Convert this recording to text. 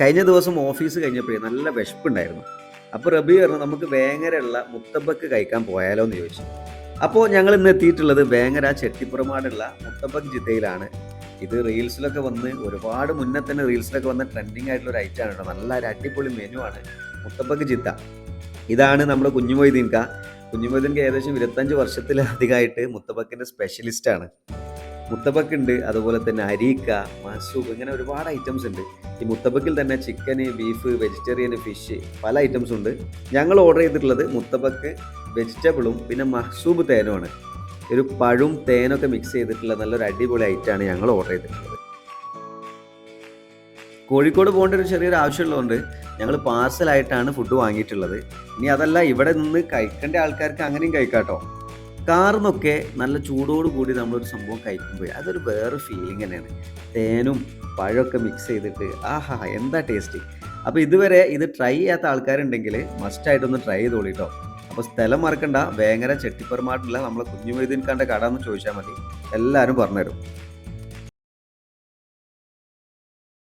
കഴിഞ്ഞ ദിവസം ഓഫീസ് കഴിഞ്ഞപ്പോഴേ നല്ല വിശപ്പുണ്ടായിരുന്നു. അപ്പോൾ റബി പറഞ്ഞു നമുക്ക് വേങ്ങരയുള്ള മുത്തബക്ക് കഴിക്കാൻ പോയാലോ എന്ന് ചോദിച്ചു. അപ്പോൾ ഞങ്ങൾ ഇന്ന് എത്തിയിട്ടുള്ളത് വേങ്ങര ചെട്ടിപ്പുറമാടുള്ള മുത്തബക്ക് ജിദ്ദയിലാണ് ഇത് റീൽസിലൊക്കെ വന്ന് ഒരുപാട് മുന്നേ തന്നെ റീൽസിലൊക്കെ വന്ന ട്രെൻഡിങ് ആയിട്ടുള്ള ഒരു ഐറ്റം ആണ് കേട്ടോ നല്ല ഒരു അടിപൊളി മെനു ആണ് മുത്തബക്ക് ജിത്ത ഇതാണ് നമ്മുടെ കുഞ്ഞുമൊയ്തീൻക കുഞ്ഞുമൊയ്തീൻക ഏകദേശം ഇരുപത്തഞ്ച് വർഷത്തിലധികമായിട്ട് മുത്തബക്കിന്റെ സ്പെഷ്യലിസ്റ്റാണ് മുത്തബക്ക് ഉണ്ട് അതുപോലെ തന്നെ അരീക്ക മസൂബ് ഇങ്ങനെ ഒരുപാട് ഐറ്റംസ് ഉണ്ട്. ഈ മുത്തബക്കിൽ തന്നെ ചിക്കന് ബീഫ് വെജിറ്റേറിയൻ ഫിഷ് പല ഐറ്റംസ് ഉണ്ട്. ഞങ്ങൾ ഓർഡർ ചെയ്തിട്ടുള്ളത് മുത്തബക്ക് വെജിറ്റബിളും പിന്നെ മഹ്സൂബ് തേനുമാണ് ഒരു പഴും തേനൊക്കെ മിക്സ് ചെയ്തിട്ടുള്ള നല്ലൊരു അടിപൊളി ഐറ്റമാണ് ഞങ്ങൾ ഓർഡർ ചെയ്തിട്ടുള്ളത്. കോഴിക്കോട് പോകേണ്ട ഒരു ചെറിയൊരു ആവശ്യമുള്ളതുകൊണ്ട് ഞങ്ങൾ പാർസലായിട്ടാണ് ഫുഡ് വാങ്ങിയിട്ടുള്ളത്. ഇനി അതല്ല ഇവിടെ നിന്ന് കഴിക്കേണ്ട ആൾക്കാർക്ക് അങ്ങനെയും കഴിക്കാട്ടോ. കാർന്നൊക്കെ നല്ല ചൂടോട് കൂടി നമ്മളൊരു സംഭവം കഴിക്കുമ്പോൾ അതൊരു വേറെ ഫീലിംഗ് തന്നെയാണ്. തേനും പഴമൊക്കെ മിക്സ് ചെയ്തിട്ട് ആഹാ എന്താ ടേസ്റ്റ് അപ്പോൾ ഇതുവരെ ഇത് ട്രൈ ചെയ്യാത്ത ആൾക്കാരുണ്ടെങ്കിൽ മസ്റ്റായിട്ടൊന്ന് ട്രൈ ചെയ്തോളൂ കേട്ടോ അപ്പോൾ സ്ഥലം മറക്കണ്ട വേങ്ങര ചെട്ടിപ്പുറമായിട്ടുള്ള നമ്മളെ കുഞ്ഞുമൊയ്തീൻ കണ്ട കട എന്ന് ചോദിച്ചാൽ മതി. എല്ലാവരും പറഞ്ഞുതരും.